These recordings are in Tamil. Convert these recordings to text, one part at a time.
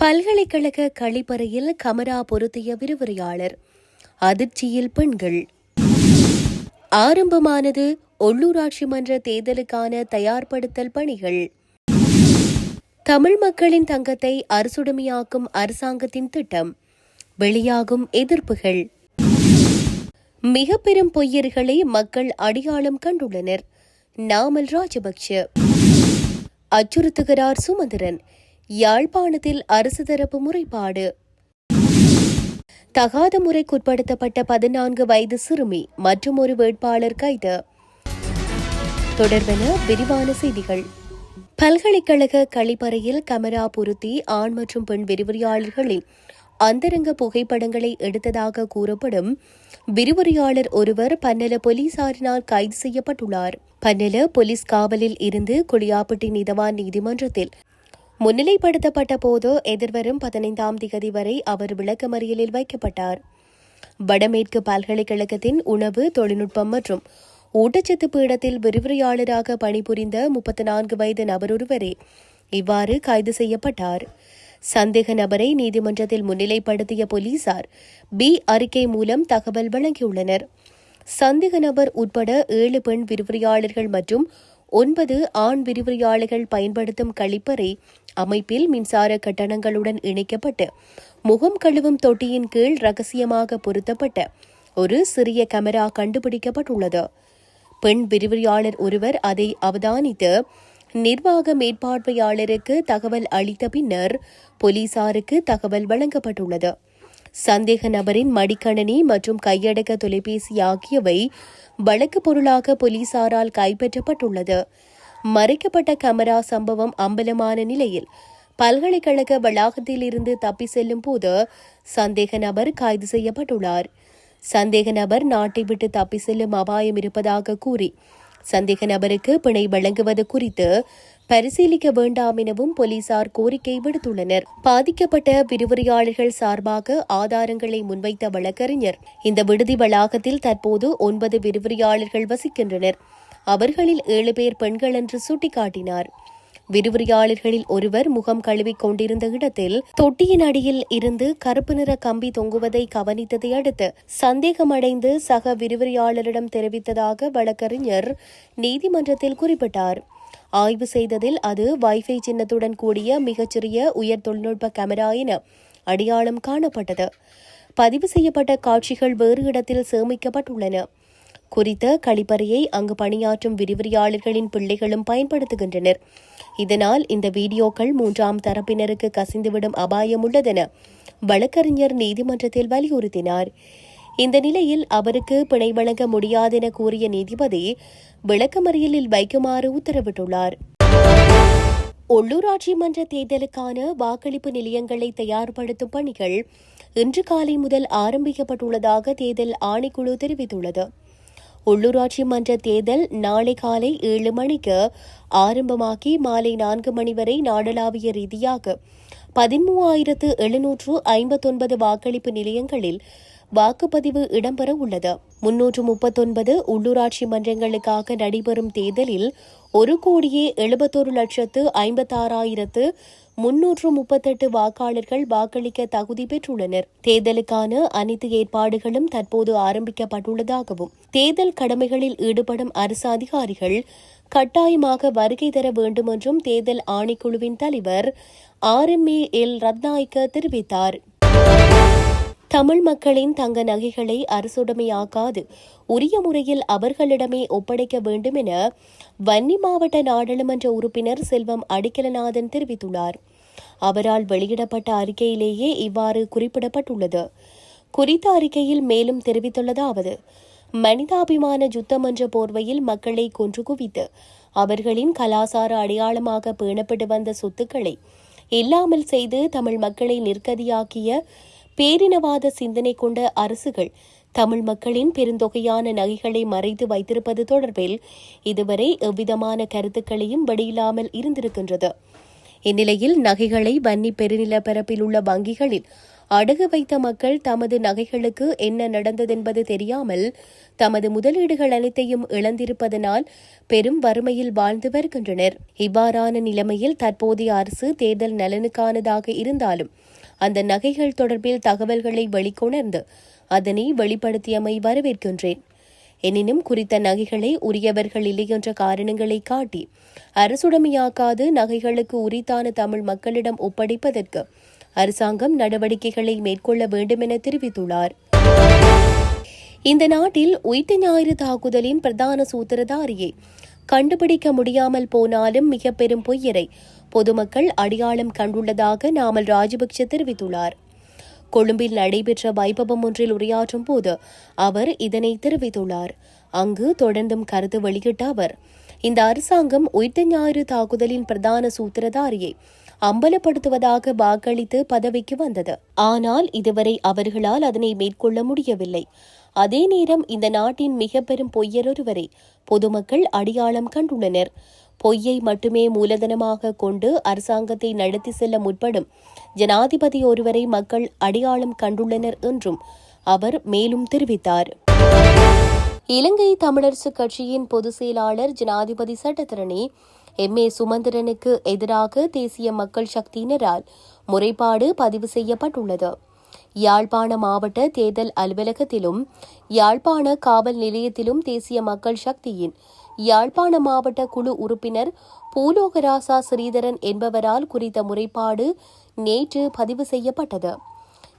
பல்கலைக்கழக கழிப்பறையில் கமரா பொருத்திய விரிவுரையாளர். அதிர்ச்சியில் பெண்கள். ஆரம்பமானது உள்ளூராட்சி மன்ற தேர்தலுக்கான தயார்படுத்தல் பணிகள். தமிழ் மக்களின் தங்கத்தை அரசுடைமையாக்கும் அரசாங்கத்தின் திட்டம். வெளியாகும் எதிர்ப்புகள். மிக பெரும் பொய்யர்களை மக்கள் அடையாளம் கண்டுள்ளனர். நாமல் ராஜபக்ஷ. அச்சுறுத்துகிறார் சுமந்திரன். யாழ்ப்பாணத்தில் அரசு தரப்பு முறைப்பாடு. தகாத முறைக்குட்படுத்தப்பட்ட பதினான்கு வயது சிறுமி மற்றும் ஒரு வேட்பாளர் கைது. தொடர்பென விரிவான செய்திகள். பல்கலைக்கழக கழிப்பறையில் கமரா பொருத்தி ஆண் மற்றும் பெண் விரிவுரையாளர்களின் அந்தரங்க புகைப்படங்களை எடுத்ததாக கூறப்படும் விரிவுரையாளர் ஒருவர் பன்னல போலீசாரினால் கைது செய்யப்பட்டுள்ளார். பன்னல போலீஸ் காவலில் இருந்து குளியாப்பட்டி நீதவான் நீதிமன்றத்தில் முன்னிலைப்படுத்தப்பட்ட போது எதிர்வரும் பதினைந்தாம் திகதி வரை அவர் விளக்கமறியலில் வைக்கப்பட்டார். வடமேற்கு பல்கலைக்கழகத்தின் உணவு தொழில்நுட்பம் மற்றும் ஊட்டச்சத்து பீடத்தில் விரிவுரையாளராக பணிபுரிந்த முப்பத்தி நான்கு வயது நபர் ஒருவரே இவ்வாறு கைது செய்யப்பட்டார். சந்தேக நபரை நீதிமன்றத்தில் முன்னிலைப்படுத்திய போலீசார் பி அறிக்கை மூலம் தகவல் வழங்கியுள்ளனர். சந்தேக நபர் உட்பட ஏழு பெண் விரிவுரையாளர்கள் மற்றும் ஒன்பது ஆண் விரிவுரையாளர்கள் பயன்படுத்தும் கழிப்பறை அமைப்பில் மின்சார கட்டணங்களுடன் இணைக்கப்பட்டு முகம் கழுவும் தொட்டியின் கீழ் ரகசியமாக பொருத்தப்பட்ட ஒரு சிறிய கேமரா கண்டுபிடிக்கப்பட்டுள்ளது. பெண் விரிவுரையாளர் ஒருவர் அதை அவதானித்து நிர்வாக மேற்பார்வையாளருக்கு தகவல் அளித்த பின்னர் போலீசாருக்கு தகவல் வழங்கப்பட்டுள்ளது. சந்தேக நபரின் மடிக்கணனி மற்றும் கையடக்க தொலைபேசி ஆகியவை வழக்கு பொருளாக போலீசாரால் கைப்பற்றப்பட்டுள்ளது. மறைக்கப்பட்ட கமரா சம்பவம் அம்பலமான நிலையில் பல்கலைக்கழக வளாகத்தில் இருந்து தப்பி செல்லும் போது சந்தேக நபர் கைது செய்யப்பட்டுள்ளார். சந்தேக நபர் நாட்டை விட்டு தப்பி செல்லும் அபாயம் இருப்பதாக கூறி சந்தேக நபருக்கு பிணை வழங்குவது குறித்து பரிசீலிக்க வேண்டாம் எனவும் போலீசார் கோரிக்கை விடுத்துள்ளனர். பாதிக்கப்பட்ட விரிவுரையாளர்கள் சார்பாக ஆதாரங்களை முன்வைத்த வழக்கறிஞர் இந்த விடுதி வளாகத்தில் தற்போது ஒன்பது விரிவுரையாளர்கள் வசிக்கின்றனர். அவர்களில் ஏழு பேர் பெண்கள் என்று சுட்டிக்காட்டினார். விரிவுரையாளர்களில் ஒருவர் முகம் கழுவிக் கொண்டிருந்த இடத்தில் தொட்டியின் அடியில் இருந்து கருப்பு நிற கம்பி தொங்குவதை கவனித்ததை அடுத்து சந்தேகமடைந்து சக விரிவுரையாளரிடம் தெரிவித்ததாக வழக்கறிஞர் நீதிமன்றத்தில் குறிப்பிட்டார். ஆய்வு செய்ததில் அது வைஃபை சின்னத்துடன் கூடிய மிகச்சிறிய உயர் தொழில்நுட்ப கேமரா என அடையாளம் காணப்பட்டது. பதிவு செய்யப்பட்ட காட்சிகள் வேறு இடத்தில் சேமிக்கப்பட்டுள்ளன. குறித்த கழிப்பறையை அங்கு பணியாற்றும் விரிவுரையாளர்களின் பிள்ளைகளும் பயன்படுத்துகின்றனர். இதனால் இந்த வீடியோக்கள் மூன்றாம் தரப்பினருக்கு கசிந்துவிடும் அபாயம் உள்ளதென வழக்கறிஞர் நீதிமன்றத்தில் வலியுறுத்தினார். இந்த நிலையில் அவருக்கு பிணை வழங்க முடியாதென கூறிய நீதிபதி விளக்கமறியலில் வைக்குமாறு உத்தரவிட்டுள்ளார். உள்ளூராட்சி மன்ற தேர்தலுக்கான வாக்களிப்பு நிலையங்களை தயார்படுத்தும் பணிகள் இன்று காலை முதல் ஆரம்பிக்கப்பட்டுள்ளதாக தேர்தல் ஆணைக்குழு தெரிவித்துள்ளது. உள்ளூராட்சி மன்ற தேர்தல் நாளை காலை ஏழு மணிக்கு ஆரம்பமாகி மாலை நான்கு மணி வரை நாடளாவிய ரீதியாக பதிமூவாயிரத்து எழுநூற்று ஐம்பத்தொன்பது வாக்களிப்பு நிலையங்களில் வாக்குப்பதிவு இடம்பெற உள்ளது. முன்னூற்று முப்பத்தொன்பது உள்ளூராட்சி மன்றங்களுக்காக நடைபெறும் தேர்தலில் ஒரு கோடியே எழுபத்தொரு லட்சத்து ஐம்பத்தாறாயிரத்து முன்னூற்று முப்பத்தெட்டு வாக்காளர்கள் வாக்களிக்க தகுதி பெற்றுள்ளனர். தேர்தலுக்கான அனைத்து ஏற்பாடுகளும் தற்போது ஆரம்பிக்கப்பட்டுள்ளதாகவும் தேர்தல் கடமைகளில் ஈடுபடும் அரசு அதிகாரிகள் கட்டாயமாக வருகை தர வேண்டும் என்றும் தேர்தல் ஆணைக்குழுவின் தலைவர் R M A L Ratnayake தெரிவித்தார். தமிழ் மக்களின் தங்க நகைகளை அரசுடைமையாக்காது. உரிய முறையில் அவர்களிடமே ஒப்படைக்க வேண்டும் என வன்னி மாவட்ட நாடாளுமன்ற உறுப்பினர் செல்வம் அடிக்கலநாதன் தெரிவித்துள்ளார். அவரால் வெளியிடப்பட்ட அறிக்கையிலேயே இவ்வாறு குறிப்பிடப்பட்டுள்ளது. குறித்த அறிக்கையில் மேலும் தெரிவித்துள்ளதாவது மனிதாபிமான யுத்தம் என்ற போர்வையில் மக்களை கொன்று குவித்து அவர்களின் கலாசார அடையாளமாக பேணப்பட்டு வந்த சொத்துக்களை இல்லாமல் செய்து தமிழ் மக்களை நிர்கதியாக்கிய பேரினவாத சிந்தனை கொண்ட அரசுகள் தமிழ் மக்களின் பெருந்தொகையான நகைகளை மறைத்து வைத்திருப்பது தொடர்பில் இதுவரை எவ்விதமான கருத்துக்களையும் வெளியில்லாமல் இருந்திருக்கின்றது. இந்நிலையில் நகைகளை வன்னி பெருநிலப்பரப்பில் உள்ள வங்கிகளில் அடகு வைத்த மக்கள் தமது நகைகளுக்கு என்ன நடந்ததென்பது தெரியாமல் தமது முதலீடுகள் அனைத்தையும் இழந்திருப்பதனால் பெரும் வறுமையில் வாழ்ந்து வருகின்றனர். இவ்வாறான நிலைமையில் தற்போதைய அரசு தேர்தல் நலனுக்கானதாக இருந்தாலும் அந்த நகைகள் தொடர்பில் தகவல்களை வெளிக்கொணர்ந்து அதனை வெளிப்படுத்தியமை வரவேற்கின்றேன். எனினும் குறித்த நகைகளை உரியவர்கள் இல்லை என்ற காரணங்களை காட்டி அரசுடைமையாக்காது நகைகளுக்கு உரித்தான தமிழ் மக்களிடம் ஒப்படைப்பதற்கு அரசாங்கம் நடவடிக்கைகளை மேற்கொள்ள வேண்டும் என தெரிவித்துள்ளார். இந்த நாட்டில் உயிர்த்த ஞாயிறு தாக்குதலின் பிரதான சூத்திரதாரியை கண்டுபிடிக்க முடியாமல் போனாலும் மிக பெரும் பொய்யரை பொதுமக்கள் அடையாளம் கண்டுள்ளதாக நாமல் ராஜபக்ஷ தெரிவித்துள்ளார். கொழும்பில் நடைபெற்ற வைபவம் ஒன்றில் உரையாற்றும் போது அவர் இதனை தெரிவித்துள்ளார். அங்கு தொடர்ந்தும் கருத்து வெளியிட்ட அவர் இந்த அரசாங்கம் உயிர்த்த ஞாயிறு தாக்குதலின் பிரதான சூத்திரதாரியை அம்பலப்படுத்துவதாக வாக்களித்து பதவிக்கு வந்தது. ஆனால் இதுவரை அவர்களால் அதனை மேற்கொள்ள முடியவில்லை. அதே நேரம் இந்த நாட்டின் மிக பெரும் பொய்யரொருவரை பொதுமக்கள் அடையாளம் கண்டுள்ளனர். பொய்யை மட்டுமே மூலதனமாக கொண்டு அரசாங்கத்தை நடத்தி செல்ல முற்படும் ஜனாதிபதி ஒருவரை மக்கள் அடையாளம் கண்டுள்ளனர் என்றும் அவர் மேலும் தெரிவித்தார். இலங்கை தமிழரசுக் கட்சியின் பொதுச் செயலாளர் ஜனாதிபதி சட்டத்திரணி எம். ஏ. சுமந்திரனுக்கு எதிராக தேசிய மக்கள் சக்தியினரால் முறைப்பாடு பதிவு செய்யப்பட்டுள்ளது. யாழ்ப்பாண மாவட்ட தேர்தல் அலுவலகத்திலும் யாழ்ப்பாண காவல் நிலையத்திலும் தேசிய மக்கள் சக்தியின் யாழ்ப்பாண மாவட்ட குழு உறுப்பினர் பூலோகராசா ஸ்ரீதரன் என்பவரால் குறித்த முறைப்பாடு நேற்று பதிவு செய்யப்பட்டது.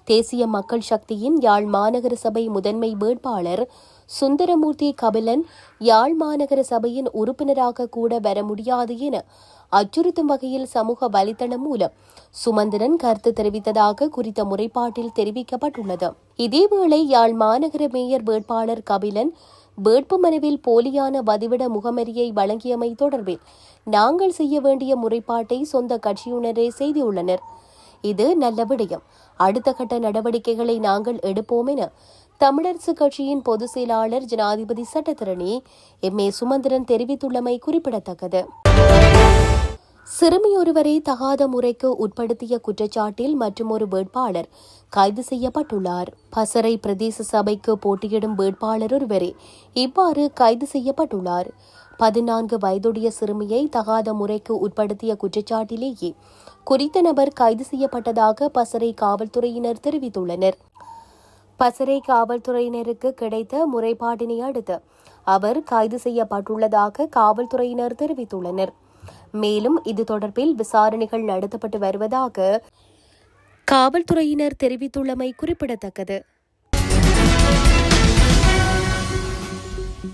தேசிய மக்கள் சக்தியின் யாழ் மாநகர சபை முதன்மை வேட்பாளர் சுந்தரமூர்த்தி கபிலன் யாழ் மாநகர சபையின் உறுப்பினராக கூட வர முடியாது என அச்சுறுத்தும் வகையில் சமூக வலைதளம் மூலம் சுமந்திரன் கருத்து தெரிவித்ததாக குறித்த முறைப்பாட்டில் தெரிவிக்கப்பட்டுள்ளது. இதேவேளை யாழ் மாநகர மேயர் வேட்பாளர் கபிலன் வேட்புமனுவில் போலியான வதிவிட முகமரியை வழங்கியமை தொடர்பில் நாங்கள் செய்ய வேண்டிய முறைப்பாட்டை சொந்த கட்சியினரே செய்துள்ளனர். இது நல்ல விடயம். அடுத்த கட்ட நடவடிக்கைகளை நாங்கள் எடுப்போம் என தமிழரசு கட்சியின் பொதுச் செயலாளர் ஜனாதிபதி சட்டத்திரணி எம். ஏ. சுமந்திரன் தெரிவித்துள்ளமை குறிப்பிடத்தக்கது. சிறுமியொருவரை தகாத முறைக்கு உட்படுத்திய குற்றச்சாட்டில் மற்றொரு வேட்பாளர் கைது செய்யப்பட்டுள்ளார். பசறை பிரதேச சபைக்கு போட்டியிடும் வேட்பாளர் ஒருவரே இவ்வாறு கைது செய்யப்பட்டுள்ளார். பதினான்கு வயதுடைய சிறுமியை தகாத முறைக்கு உட்படுத்திய குற்றச்சாட்டிலேயே குறித்த நபர் கைது செய்யப்பட்டதாக பசறை காவல்துறையினர் தெரிவித்துள்ளனர். பசறை காவல்துறையினருக்கு கிடைத்த முறைப்பாட்டினை அடுத்து அவர் கைது செய்யப்பட்டுள்ளதாக காவல்துறையினர் தெரிவித்துள்ளனர். மேலும் இது தொடர்பில் விசாரணைகள் நடத்தப்பட்டு வருவதாக காவல்துறையினர் தெரிவித்துள்ளமை குறிப்பிடத்தக்கது.